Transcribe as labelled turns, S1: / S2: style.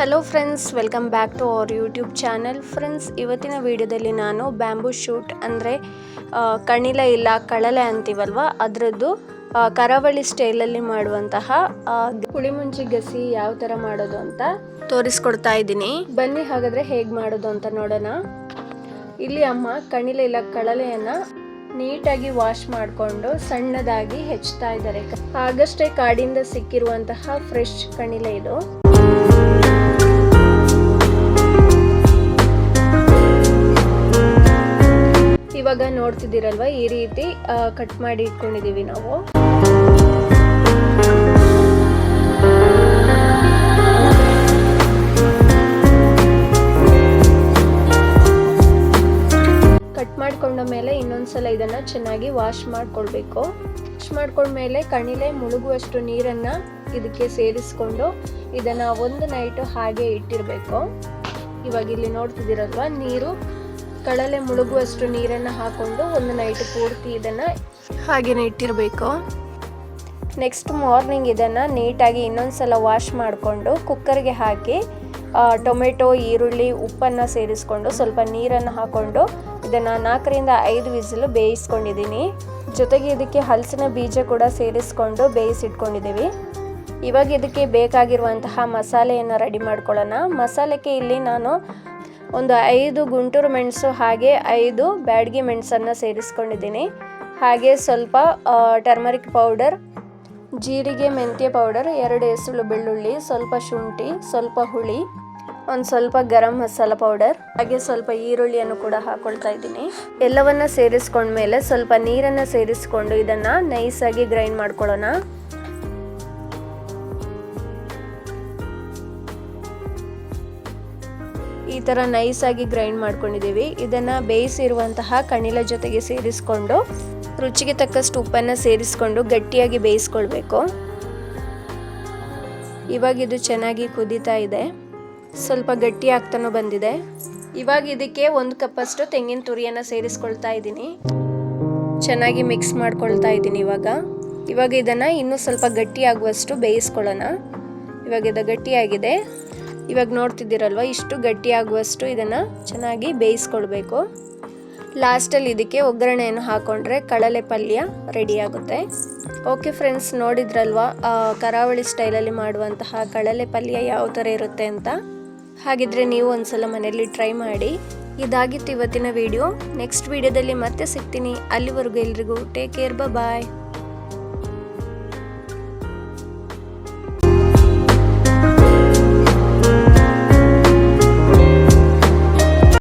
S1: Hello friends welcome back to our YouTube channel friends ಇವತ್ತಿನ ವಿಡಿಯೋದಲ್ಲಿ ನಾನು ಬ್ಯಾಂಬೂ ಶೂಟ್ ಅಂದರೆ ಕಣಿಲ ಇಲ್ಲ ಕಳಲೆ ಅಂತೀವಲ್ವ? ಅದರದ್ದು ಕರಾವಳಿ ಸ್ಟೈಲಲ್ಲಿ ಮಾಡುವಂತಹ ಹುಳಿಮುಂಚಿ ಗಸಿ ಯಾವ ಥರ ಮಾಡೋದು ಅಂತ ತೋರಿಸ್ಕೊಡ್ತಾ ಇದ್ದೀನಿ. ಬನ್ನಿ ಹಾಗಾದರೆ ಹೇಗೆ ಮಾಡೋದು ಅಂತ ನೋಡೋಣ. ಇಲ್ಲಿ ಅಮ್ಮ ಕಣಿಲೆ ಇಲ್ಲ ಕಳಲೆಯನ್ನು ನೀಟಾಗಿ ವಾಶ್ ಮಾಡಿಕೊಂಡು ಸಣ್ಣದಾಗಿ ಹೆಚ್ಚುತ್ತಾ ಇದ್ದಾರೆ. ಆಗಷ್ಟೇ ಕಾಡಿಂದ ಸಿಕ್ಕಿರುವಂತಹ ಫ್ರೆಶ್ ಕಣಿಲೆ ಇದು. ಇವಾಗ ನೋಡ್ತಿದ್ದೀರಲ್ವ ಈ ರೀತಿ ಕಟ್ ಮಾಡಿ ಇಟ್ಕೊಂಡಿದೀವಿ ನಾವು. ಕಟ್ ಮಾಡ್ಕೊಂಡ ಮೇಲೆ ಇನ್ನೊಂದ್ಸಲ ಇದನ್ನ ಚೆನ್ನಾಗಿ ವಾಶ್ ಮಾಡ್ಕೊಳ್ಬೇಕು. ವಾಶ್ ಮಾಡ್ಕೊಂಡ್ಮೇಲೆ ಕಣಿಲೆ ಮುಳುಗುವಷ್ಟು ನೀರನ್ನ ಇದಕ್ಕೆ ಸೇರಿಸ್ಕೊಂಡು ಇದನ್ನ ಒಂದು ನೈಟು ಹಾಗೆ ಇಟ್ಟಿರಬೇಕು. ಇವಾಗ ಇಲ್ಲಿ ನೋಡ್ತಿದ್ದೀರಲ್ವ, ನೀರು ಕಳಲೆ ಮುಳುಗುವಷ್ಟು ನೀರನ್ನು ಹಾಕೊಂಡು ಒಂದು ನೈಟ್ ಪೂರ್ತಿ ಇದನ್ನು ಹಾಗೇನೆ ಇಟ್ಟಿರಬೇಕು. ನೆಕ್ಸ್ಟ್ ಮಾರ್ನಿಂಗ್ ಇದನ್ನು ನೀಟಾಗಿ ಇನ್ನೊಂದ್ಸಲ ವಾಶ್ ಮಾಡಿಕೊಂಡು ಕುಕ್ಕರ್ಗೆ ಹಾಕಿ ಟೊಮೆಟೊ, ಈರುಳ್ಳಿ, ಉಪ್ಪನ್ನು ಸೇರಿಸ್ಕೊಂಡು ಸ್ವಲ್ಪ ನೀರನ್ನು ಹಾಕೊಂಡು ಇದನ್ನು ನಾಲ್ಕರಿಂದ ಐದು ವಿಸಿಲು ಬೇಯಿಸ್ಕೊಂಡಿದ್ದೀನಿ. ಜೊತೆಗೆ ಇದಕ್ಕೆ ಹಲಸಿನ ಬೀಜ ಕೂಡ ಸೇರಿಸ್ಕೊಂಡು ಬೇಯಿಸಿಟ್ಕೊಂಡಿದ್ದೀವಿ. ಇವಾಗ ಇದಕ್ಕೆ ಬೇಕಾಗಿರುವಂತಹ ಮಸಾಲೆಯನ್ನು ರೆಡಿ ಮಾಡ್ಕೊಳ್ಳೋಣ. ಮಸಾಲೆಗೆ ಇಲ್ಲಿ ನಾನು ಒಂದು ಐದು ಗುಂಟೂರು ಮೆಣಸು ಹಾಗೆ ಐದು ಬ್ಯಾಡಗಿ ಮೆಣಸನ್ನು ಸೇರಿಸ್ಕೊಂಡಿದ್ದೀನಿ. ಹಾಗೆ ಸ್ವಲ್ಪ ಟರ್ಮರಿಕ್ ಪೌಡರ್ ಜೀರಿಗೆ, ಮೆಂತ್ಯ ಪೌಡರ್ ಎರಡು ಎಸಳು ಬೆಳ್ಳುಳ್ಳಿ, ಸ್ವಲ್ಪ ಶುಂಠಿ, ಸ್ವಲ್ಪ ಹುಳಿ, ಒಂದು ಸ್ವಲ್ಪ ಗರಂ ಮಸಾಲ ಪೌಡರ್ ಹಾಗೆ ಸ್ವಲ್ಪ ಈರುಳ್ಳಿಯನ್ನು ಕೂಡ ಹಾಕೊಳ್ತಾ ಇದ್ದೀನಿ. ಎಲ್ಲವನ್ನು ಸೇರಿಸ್ಕೊಂಡ್ಮೇಲೆ ಸ್ವಲ್ಪ ನೀರನ್ನು ಸೇರಿಸ್ಕೊಂಡು ಇದನ್ನು ನೈಸಾಗಿ ಗ್ರೈಂಡ್ ಮಾಡ್ಕೊಳ್ಳೋಣ. ಈ ಥರ ನೈಸಾಗಿ ಗ್ರೈಂಡ್ ಮಾಡ್ಕೊಂಡಿದ್ದೀವಿ. ಇದನ್ನು ಬೇಯಿಸಿರುವಂತಹ ಕಣಿಲ ಜೊತೆಗೆ ಸೇರಿಸ್ಕೊಂಡು, ರುಚಿಗೆ ತಕ್ಕಷ್ಟು ಉಪ್ಪನ್ನು ಸೇರಿಸ್ಕೊಂಡು ಗಟ್ಟಿಯಾಗಿ ಬೇಯಿಸ್ಕೊಳ್ಬೇಕು. ಇವಾಗ ಇದು ಚೆನ್ನಾಗಿ ಕುದೀತಾ ಇದೆ. ಸ್ವಲ್ಪ ಗಟ್ಟಿ ಆಗ್ತಾನೂ ಬಂದಿದೆ. ಇವಾಗ ಇದಕ್ಕೆ ಒಂದು ಕಪ್ಪಷ್ಟು ತೆಂಗಿನ ತುರಿಯನ್ನು ಸೇರಿಸ್ಕೊಳ್ತಾ ಇದ್ದೀನಿ. ಚೆನ್ನಾಗಿ ಮಿಕ್ಸ್ ಮಾಡ್ಕೊಳ್ತಾ ಇದ್ದೀನಿ ಇವಾಗ. ಇವಾಗ ಇದನ್ನು ಇನ್ನೂ ಸ್ವಲ್ಪ ಗಟ್ಟಿ ಆಗುವಷ್ಟು ಬೇಯಿಸ್ಕೊಳ್ಳೋಣ. ಇವಾಗ ಇದು ಗಟ್ಟಿಯಾಗಿದೆ. ಇವಾಗ ನೋಡ್ತಿದ್ದೀರಲ್ವ, ಇಷ್ಟು ಗಟ್ಟಿ ಆಗುವಷ್ಟು ಇದನ್ನು ಚೆನ್ನಾಗಿ ಬೇಯಿಸ್ಕೊಳ್ಬೇಕು. ಲಾಸ್ಟಲ್ಲಿ ಇದಕ್ಕೆ ಒಗ್ಗರಣೆಯನ್ನು ಹಾಕೊಂಡ್ರೆ ಕಡಲೆ ಪಲ್ಯ ರೆಡಿ ಆಗುತ್ತೆ. ಓಕೆ ಫ್ರೆಂಡ್ಸ್ ನೋಡಿದ್ರಲ್ವಾ ಕರಾವಳಿ ಸ್ಟೈಲಲ್ಲಿ ಮಾಡುವಂತಹ ಕಡಲೆ ಪಲ್ಯ ಯಾವ ಥರ ಇರುತ್ತೆ ಅಂತ? ಹಾಗಿದ್ರೆ ನೀವು ಒಂದ್ಸಲ ಮನೆಯಲ್ಲಿ ಟ್ರೈ ಮಾಡಿ. ಇದಾಗಿತ್ತು ಇವತ್ತಿನ ವಿಡಿಯೋ ನೆಕ್ಸ್ಟ್ ವಿಡಿಯೋದಲ್ಲಿ ಮತ್ತೆ ಸಿಗ್ತೀನಿ. ಅಲ್ಲಿವರೆಗೂ ಎಲ್ರಿಗೂ ಟೇಕ್ ಕೇರ್ ಬಾಯ್